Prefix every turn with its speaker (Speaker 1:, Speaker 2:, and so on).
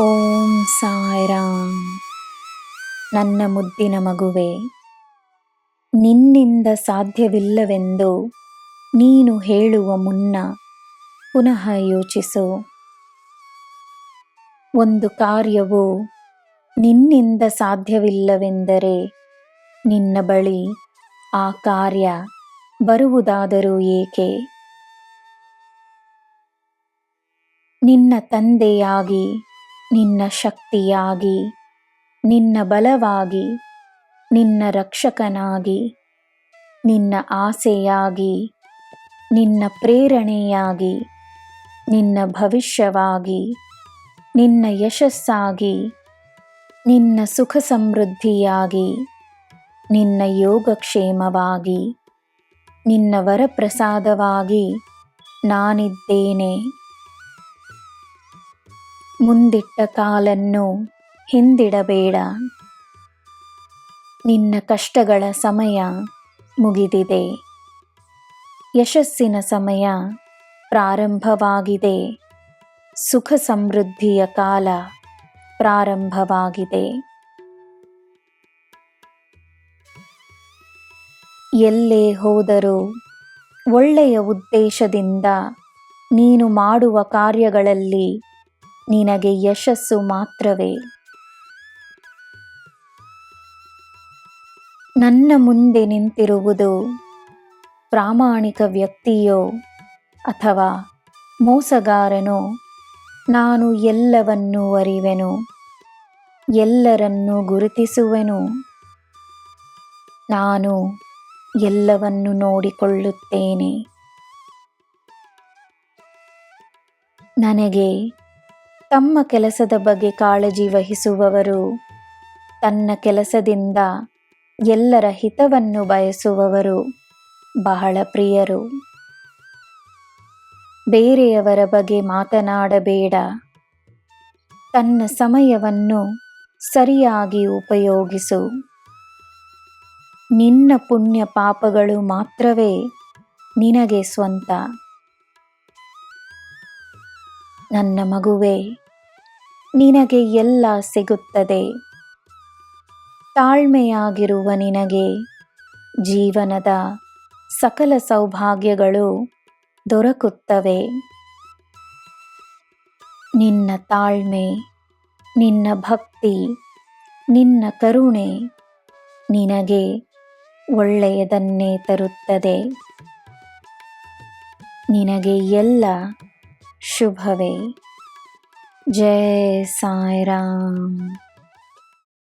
Speaker 1: ಓಂ ಸಾಯಿರಾಮ್ ನನ್ನ ಮುದ್ದಿನ ಮಗುವೆ, ನಿನ್ನಿಂದ ಸಾಧ್ಯವಿಲ್ಲವೆಂದು ನೀನು ಹೇಳುವ ಮುನ್ನ ಪುನಃ ಯೋಚಿಸು. ಒಂದು ಕಾರ್ಯವು ನಿನ್ನಿಂದ ಸಾಧ್ಯವಿಲ್ಲವೆಂದರೆ ನಿನ್ನ ಬಳಿ ಆ ಕಾರ್ಯ ಬರುವುದಾದರೂ ಏಕೆ? ನಿನ್ನ ತಂದೆಯಾಗಿ ನಿನ್ನ ಶಕ್ತಿಯಾಗಿ, ನಿನ್ನ ಬಲವಾಗಿ, ನಿನ್ನ ರಕ್ಷಕನಾಗಿ, ನಿನ್ನ ಆಸೆಯಾಗಿ, ನಿನ್ನ ಪ್ರೇರಣೆಯಾಗಿ, ನಿನ್ನ ಭವಿಷ್ಯವಾಗಿ, ನಿನ್ನ ಯಶಸ್ಸಾಗಿ, ನಿನ್ನ ಸುಖ ಸಮೃದ್ಧಿಯಾಗಿ ನಿನ್ನ ಯೋಗಕ್ಷೇಮವಾಗಿ, ನಿನ್ನ ವರಪ್ರಸಾದವಾಗಿ ನಾನಿದ್ದೇನೆ. ಮುಂದಿಟ್ಟ ಕಾಲನ್ನು ಹಿಂದಿಡಬೇಡ. ನಿನ್ನ ಕಷ್ಟಗಳ ಸಮಯ ಮುಗಿದಿದೆ. ಯಶಸ್ಸಿನ ಸಮಯ ಪ್ರಾರಂಭವಾಗಿದೆ. ಸುಖ ಸಮೃದ್ಧಿಯ ಕಾಲ ಪ್ರಾರಂಭವಾಗಿದೆ. ಎಲ್ಲೇ ಹೋದರೂ ಒಳ್ಳೆಯ ಉದ್ದೇಶದಿಂದ ನೀನು ಮಾಡುವ ಕಾರ್ಯಗಳಲ್ಲಿ ನಿನಗೆ ಯಶಸ್ಸು ಮಾತ್ರವೇ. ನನ್ನ ಮುಂದೆ ನಿಂತಿರುವುದು ಪ್ರಾಮಾಣಿಕ ವ್ಯಕ್ತಿಯೋ ಅಥವಾ ಮೋಸಗಾರನೋ? ನಾನು ಎಲ್ಲವನ್ನೂ ಅರಿವೆನು, ಎಲ್ಲರನ್ನೂ ಗುರುತಿಸುವೆನು. ನಾನು ಎಲ್ಲವನ್ನು ನೋಡಿಕೊಳ್ಳುತ್ತೇನೆ. ನನಗೆ ತಮ್ಮ ಕೆಲಸದ ಬಗ್ಗೆ ಕಾಳಜಿ ವಹಿಸುವವರು. ತನ್ನ ಕೆಲಸದಿಂದ ಎಲ್ಲರ ಹಿತವನ್ನು ಬಯಸುವವರು. ಬಹಳ ಪ್ರಿಯರು. ಬೇರೆಯವರ ಬಗ್ಗೆ ಮಾತನಾಡಬೇಡ. ತನ್ನ ಸಮಯವನ್ನು ಸರಿಯಾಗಿ ಉಪಯೋಗಿಸು. ನಿನ್ನ ಪುಣ್ಯ ಪಾಪಗಳು ಮಾತ್ರವೇ ನಿನಗೆ ಸ್ವಂತ. ನನ್ನ ಮಗುವೆ ನಿನಗೆ ಎಲ್ಲ ಸಿಗುತ್ತದೆ. ತಾಳ್ಮೆಯಾಗಿರುವ ನಿನಗೆ ಜೀವನದ ಸಕಲ ಸೌಭಾಗ್ಯಗಳು ದೊರಕುತ್ತವೆ. ನಿನ್ನ ತಾಳ್ಮೆ, ನಿನ್ನ ಭಕ್ತಿ, ನಿನ್ನ ಕರುಣೆ ನಿನಗೆ ಒಳ್ಳೆಯದನ್ನೇ ತರುತ್ತದೆ. ನಿನಗೆ ಎಲ್ಲ ಶುಭವೇ. जय साई राम